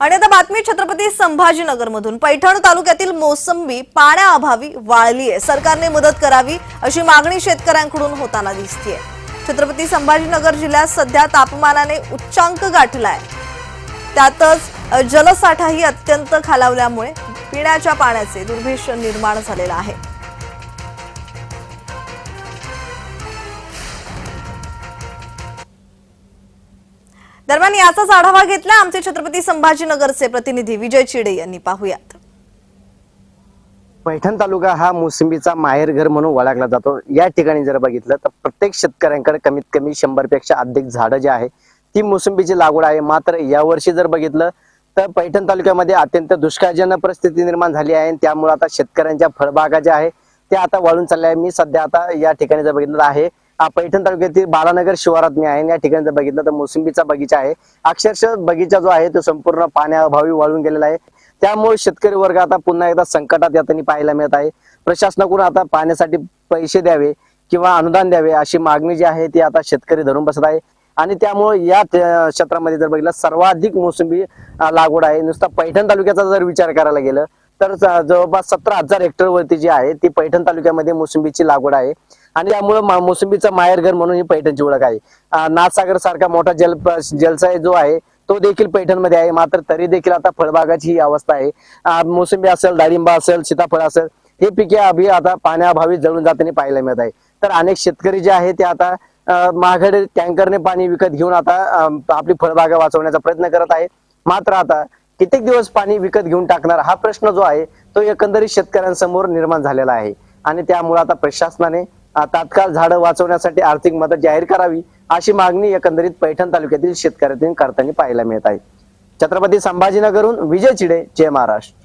आणि आता बातमी छत्रपती संभाजीनगर मधून पैठण तालुक्यातील मोसंबी पाण्याअभावी वाळली आहे सरकारने मदत करावी अशी मागणी शेतकऱ्यांकडून होताना दिसतीये. छत्रपती संभाजीनगर जिल्ह्यात सध्या तापमानाने उच्चांक गाठलाय. त्यातच जलसाठाही अत्यंत खालावल्यामुळे पिण्याच्या पाण्याचे दुर्भिष्य निर्माण झालेलं आहे. दरम्यान याचाच आढावा घेतला आमचे छत्रपती संभाजीनगरचे प्रतिनिधी विजय चिडे यांनी. पाहूयात. पैठण तालुका हा मोसंबीचा माहेरघर म्हणून ओळखला जातो. या ठिकाणी जर बघितलं तर प्रत्येक शेतकऱ्यांकडे कमीत कमी शंभरपेक्षा अधिक झाडं जे आहे ती मोसंबीची लागवड आहे. मात्र यावर्षी जर बघितलं तर पैठण तालुक्यामध्ये अत्यंत दुष्काळजनक परिस्थिती निर्माण झाली आहे त्यामुळे आता शेतकऱ्यांच्या फळबागा ज्या आहे त्या आता वाळून चालल्या आहे मी सध्या आता या ठिकाणी जर बघितलं आहे पैठण तालुक्यातील बालानगर शिवारात मी आहे. या ठिकाणी जर बघितलं तर मोसंबीचा बगीचा आहे. अक्षरशः बगीचा जो आहे तो संपूर्ण पाण्याअभावी वाळून गेलेला आहे. त्यामुळे शेतकरी वर्ग आता पुन्हा एकदा संकटात यातनी पाहायला मिळत आहे. प्रशासनाकडून आता पाण्यासाठी पैसे द्यावे किंवा अनुदान द्यावे अशी मागणी जी आहे ती आता शेतकरी धरून बसत आहे. आणि त्यामुळे या क्षेत्रामध्ये जर बघितलं सर्वाधिक मोसंबी लागवड आहे. नुसता पैठण तालुक्याचा जर विचार करायला गेलं तर जवळपास सतरा हजार हेक्टर वरती जी आहे ती पैठण तालुक्यामध्ये मोसंबीची लागवड आहे. आणि त्यामुळे मोसंबीचा मोसंबीचं माहेरघर म्हणून ही पैठणची ओळख आहे. नाथसागर सारखा मोठा जल जलसाय जो आहे तो देखील पैठणमध्ये आहे. मात्र तरी देखील आता फळबागाची ही अवस्था आहे. मोसंबी असेल डाळिंबा असेल सीताफळ असेल हे पिके अभि आता पाण्याअभावी जळून जाताना पाहायला मिळत आहे. तर अनेक शेतकरी जे आहे ते आता महागडे टँकरने पाणी विकत घेऊन आता आपली फळबागा वाचवण्याचा प्रयत्न करत आहे मात्र आता कित्येक दिवस पाणी विकत घेऊन टाकणार हा प्रश्न जो आहे तो एकंदरीत शेतकऱ्यांसमोर निर्माण झालेला आहे. आणि त्यामुळे आता प्रशासनाने तात्काळ झाडं वाचवण्यासाठी आर्थिक मदत जाहीर करावी अशी मागणी एकंदरीत पैठण तालुक्यातील शेतकऱ्यांनी करताना पाहायला मिळत आहे. छत्रपती संभाजीनगरहून विजय चिडे जय महाराष्ट्र.